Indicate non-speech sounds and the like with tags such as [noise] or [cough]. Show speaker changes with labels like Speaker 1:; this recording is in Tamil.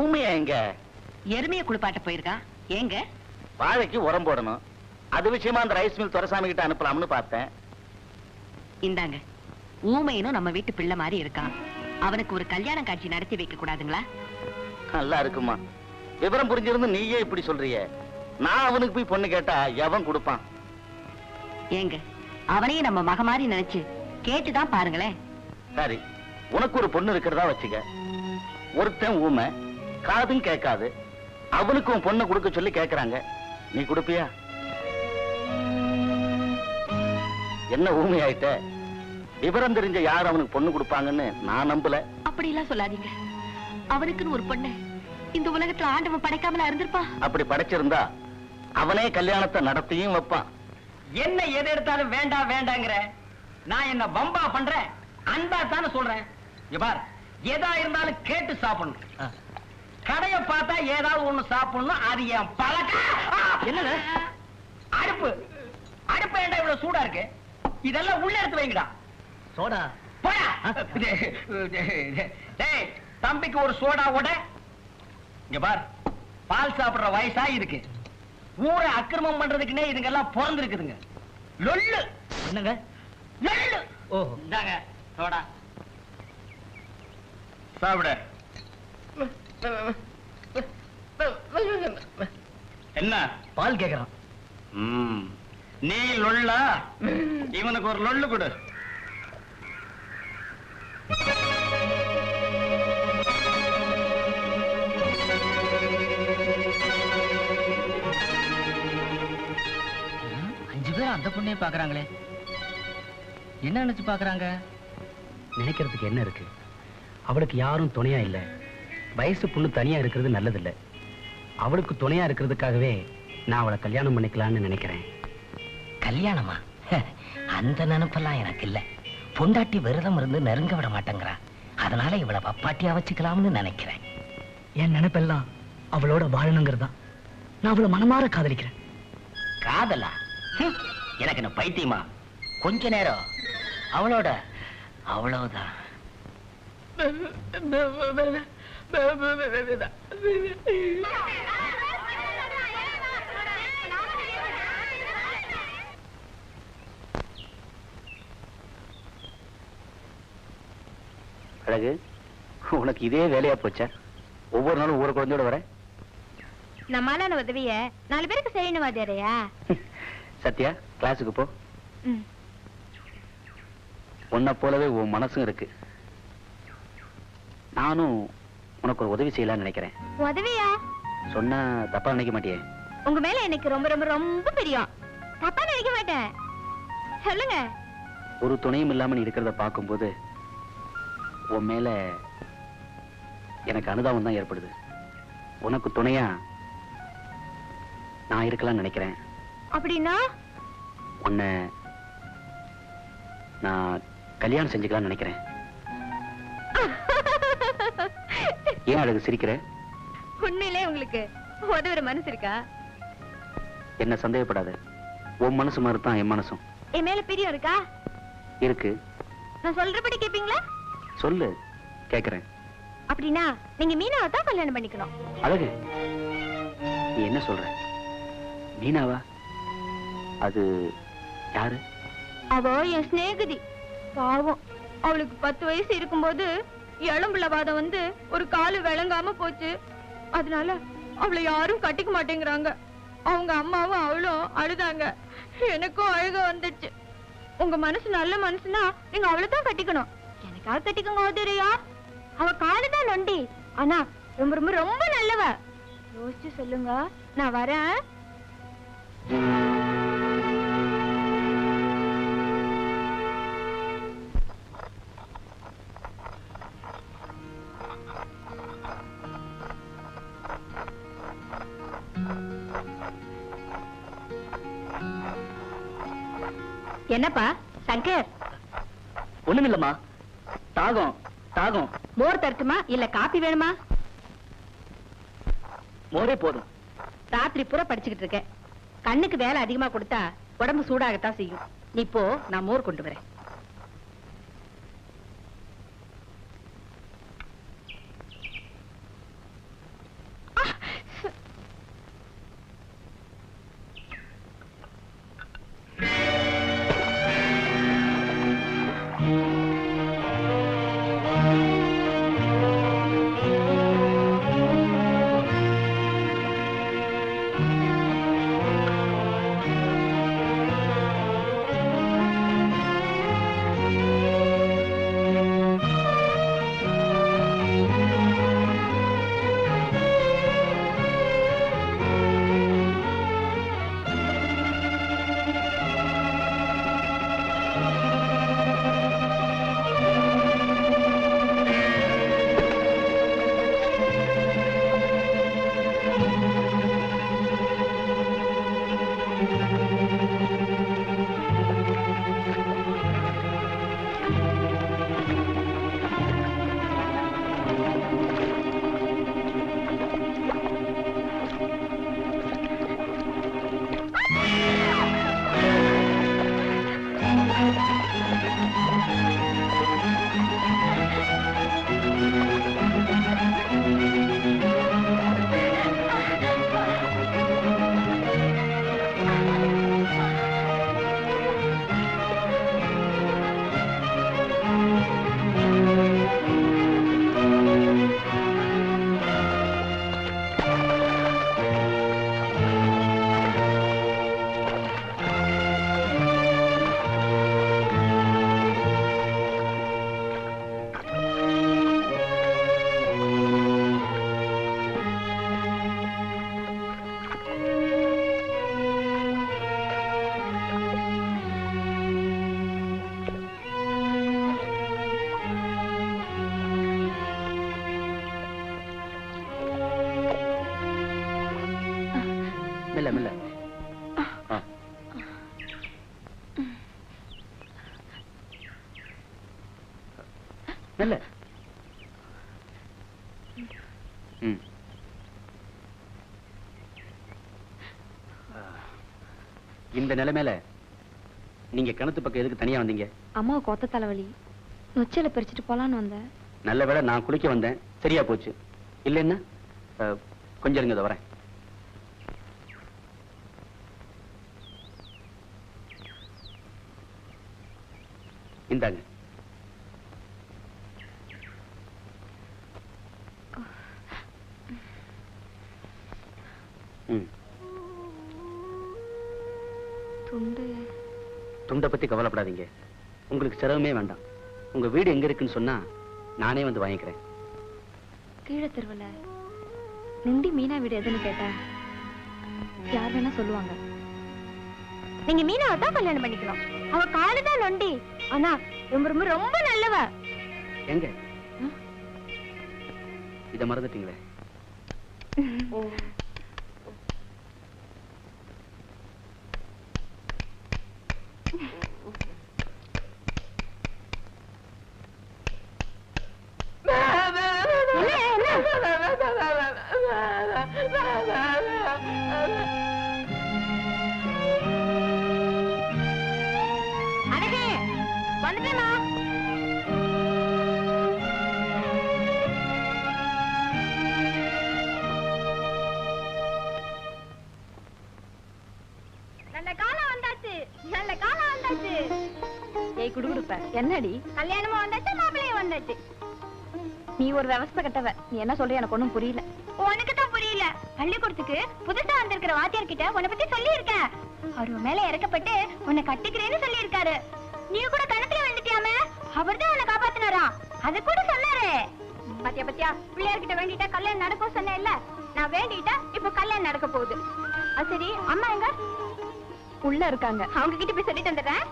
Speaker 1: ஊமையா எங்க?
Speaker 2: எருமையை குளிப்பாட்ட போயிருக்கா? ஏங்க?
Speaker 1: வாழைக்கு உரம் போடணும். அது விஷயமா அந்த ரைஸ் மில் துரசாமி கிட்ட அனுப்பலாம்னு பார்த்தேன்.
Speaker 2: இந்தாங்க. ஊமையனும் நம்ம வீட்டு பிள்ளை மாதிரி இருக்கான். அவனுக்கு ஒரு கல்யாண காட்சி நடத்தி வைக்க கூடாதுங்களா?
Speaker 1: நல்லா இருக்குமா. விவரம் புரிஞ்சிருந்து நீயே இப்படி சொல்றியே. நான் அவனுக்கு போய் பொண்ணு கேட்டா எவன் கொடுப்பான்?
Speaker 2: ஏங்க அவனையும் நம்ம மக மாதிரி நினைச்சு கேட்டுதான் பாருங்களேன்.
Speaker 1: சரி உனக்கு ஒரு பொண்ணு இருக்கிறதா வச்சுக்க. ஒருத்தன் ஊமை காதும் கேட்காது. அவனுக்கு உன் பொண்ணை கொடுக்க சொல்லி கேக்குறாங்க. நீ கொடுப்பியா? என்ன ஊமை ஆயிட்ட விவரம் தெரிஞ்ச யார் அவனுக்கு பொண்ணு கொடுப்பாங்கன்னு நான் நம்பல.
Speaker 2: அப்படி எல்லாம் சொல்லாதீங்க. அவனுக்குன்னு ஒரு பொண்ணு. இந்த உலகத்துல ஆண்டவன் படைக்காமலா இருந்திருப்பா?
Speaker 1: அப்படி படைச்சிருந்தா அவனே கல்யாணத்தை நடத்தியும் வைப்பான்.
Speaker 3: என்ன எது எடுத்தாலும் வேண்டாம் வேண்டாங்கிற. நான் என்ன பம்பா பண்றேன்? அன்பா தானே சொல்றேன். இங்க பார். எதா இருந்தாலும் கேட்டு சாப்பிடணும். கடைய பார்த்தா ஏதாவது ஒண்ணு சாப்பிடணும் அது என் பழக்கம். என்னது? அடுப்பு. அடுப்பு ஏன்டா இவ்வளவு சூடா இருக்கு? இதெல்லாம் உள்ள எடுத்து வைங்கடா.
Speaker 4: சோடா?
Speaker 3: போடா. டேய் தம்பிக்கு ஒரு சோடா ஓட. இங்க பார். பால் சாப்பிடுற வயசா இருக்கு. ஊரை அக்கிரமம் பண்றதுக்குன்னே இதுங்கெல்லாம் பிறந்திருக்குதுங்க. லொல்லு.
Speaker 4: என்னங்க?
Speaker 3: லொல்லு.
Speaker 4: ஓ
Speaker 3: இந்தாங்க சோடா. சாப்பிடு. என்ன?
Speaker 4: பால் கேக்குறான்.
Speaker 3: ம். நீ லொல்லா? இவனுக்கு ஒரு லொல்லு கொடு.
Speaker 4: அஞ்சு பேர் அந்த பொண்ணையே பாக்குறாங்களே. என்ன நினைச்சு பாக்குறாங்க?
Speaker 5: நினைக்கிறதுக்கு என்ன இருக்கு? அவளுக்கு யாரும் துணையா இல்ல. வயசு பொண்ணு தனியா இருக்கிறது நல்லதில்ல. அவளுக்கு துணையா இருக்கிறதுக்காகவே நான் அவளை கல்யாணம் பண்ணிக்கலாம்னு நினைக்கிறேன்.
Speaker 6: கல்யாணமா? அந்த நினைப்பெல்லாம் எனக்கு இல்ல. பொண்டாட்டி விரதம் இருந்து நெருங்க விட மாட்டேங்கிறா. அதனால இவளை பப்பாட்டியா வச்சுக்கலாம்னு நினைக்கிறேன்.
Speaker 5: என் நினைப்பெல்லாம் அவளோட வாழணுங்கிறது நான் அவளை மனமாற காதலிக்கிறேன்.
Speaker 6: காதலா? எனக்கு என்ன பைத்தியமா? கொஞ்ச நேரம். அவளோட அவ்வளவுதான்.
Speaker 1: அழகு உனக்கு இதே வேலையா போச்சா? ஒவ்வொரு நாளும் ஒவ்வொரு குழந்தையோட வர?
Speaker 7: நம்மளான உதவிய? நாலு பேருக்கு செய்யணும் வாத்தியாரையா? [laughs]
Speaker 1: சத்யா கிளாஸுக்கு போ. உன்னை போலவே உன் மனசும் இருக்கு. நானும் உனக்கு ஒரு உதவி செய்யலாம்னு நினைக்கிறேன்.
Speaker 7: உதவியா?
Speaker 1: சொன்னா தப்பா நினைக்க மாட்டியே.
Speaker 7: உங்க மேல எனக்கு ரொம்ப ரொம்ப ரொம்ப பிரியம். தப்பா நினைக்க மாட்டேன். சொல்லுங்க.
Speaker 1: ஒரு துணையும் இல்லாம நீ இருக்கிறத பார்க்கும்போது உன் மேல எனக்கு அனுதாபம் தான் ஏற்படுது. உனக்கு துணையா நான் இருக்கலாம்னு நினைக்கிறேன்.
Speaker 7: அப்படின்னா?
Speaker 1: உன்னை நான் கல்யாணம் செஞ்சுக்கலாம்னு நினைக்கிறேன். ஏன் அழகு சிரிக்கிற?
Speaker 7: உண்மையிலே உங்களுக்கு உதவுற மனசு இருக்கா?
Speaker 1: என்ன சந்தேகப்படாத. உன் மனசு மாதிரி தான் என் மனசும்.
Speaker 7: என் மேல பிரியம் இருக்கா?
Speaker 1: இருக்கு.
Speaker 7: நான் சொல்றபடி கேப்பீங்களா?
Speaker 1: சொல்லு. கேக்குறேன்.
Speaker 7: அப்படின்னா நீங்க மீனாவை தான் கல்யாணம் பண்ணிக்கணும்.
Speaker 1: அழகு. நீ என்ன சொல்ற? மீனாவா? அது யாரு?
Speaker 7: அவ என் சிநேகிதி. பாவம். அவளுக்கு பத்து வயசு இருக்கும்போது இளம்புள்ள வாதம் வந்து ஒரு காலு விளங்காம போச்சு. அதனால அவளை யாரும் கட்டிக்க மாட்டேங்கிறாங்க. அவங்க அம்மாவும் அவளும் அழுதாங்க. எனக்கும் அழுக வந்துடுச்சு உங்க மனசு நல்ல மனசுனா நீங்க அவளைதான் கட்டிக்கணும். எனக்காக கட்டிக்கோங்க ஓதுரையா அவ காலுதான் நொண்டி. ஆனா ரொம்ப ரொம்ப ரொம்ப நல்லவ. யோசிச்சு சொல்லுங்க. நான் வரேன். என்னப்பா? சங்கர்.
Speaker 1: ஒண்ணுமில்லம்மா. தாகம் தாகம்.
Speaker 7: மோர் தரட்டுமா? இல்ல காப்பி வேணுமா?
Speaker 1: மோரே போதும்.
Speaker 7: ராத்திரி பூரா படிச்சுக்கிட்டு இருக்கேன். கண்ணுக்கு வேலை அதிகமா கொடுத்தா உடம்பு சூடாகத்தான் செய்யும். நீ போ நான் மோர் கொண்டு வரேன்.
Speaker 5: மெல்ல. ம். இந்த நிலைமையில நீங்க கிணத்து பக்கம் எதுக்கு தனியா வந்தீங்க?
Speaker 7: அம்மாவுக்கு ஒத்த தலைவலி. நொச்சல பறிச்சுட்டு போலான்னு வந்தேன்.
Speaker 5: நல்ல வேளை நான் குளிக்க வந்தேன். சரியா போச்சு. இல்லைன்னா கொஞ்சம் இருங்க வரேன். இந்தாங்க.
Speaker 7: துண்டை
Speaker 5: பத்தி கவலைப்படாதீங்க. உங்களுக்கு சிரமமே வேண்டாம். உங்க வீடு எங்க இருக்குன்னு சொன்னா நானே வந்து வாங்கிக்கிறேன்.
Speaker 7: கீழே தெருவுல நுண்டி மீனா வீடு எதுன்னு கேட்டேன் யார் வேணா சொல்லுவாங்க. நீங்க மீனாவை தான் கல்யாணம் பண்ணிக்கணும். அவ காலுதான் நொண்டி. ஆனா ரொம்ப ரொம்ப ரொம்ப நல்லவ.
Speaker 5: எங்க? இத மறந்துட்டீங்களே?
Speaker 7: அழகே வந்துட்டேமா நல்ல காலம் வந்தாச்சு நல்ல காலம் வந்தாச்சு. ஏய் குடுகுடுப்ப என்னடி? கல்யாணமும் வந்தாச்சு மாப்பிள்ளையும் வந்தாச்சு. நீ ஒரு விவசாய கட்டவ நீ என்ன சொல்ற எனக்கு ஒண்ணும் புரியல. உனக்கு தான் தெரியல. பள்ளிக்கூடத்துக்கு புதுசா வந்திருக்கிற வாத்தியார் கிட்ட உன்னை பத்தி சொல்லி இருக்கேன் அவர் மேல இறக்கப்பட்டு உன்னை கட்டிக்கிறேன்னு சொல்லி இருக்காரு நீ கூட கணத்துல வந்துட்டியாமே? அவர்தான் உன்னை காப்பாத்தினாரா? அது கூட சொன்னாரு. பாத்தியா பாத்தியா? பிள்ளையார்கிட்ட வேண்டிட்டா கல்யாணம் நடக்கும் சொன்னேன் இல்ல நான் வேண்டிட்டா இப்ப கல்யாணம் நடக்க போகுது. அது சரி அம்மா எங்க? உள்ள இருக்காங்க. அவங்க கிட்ட போய் சொல்லிட்டு வந்துடுறேன்.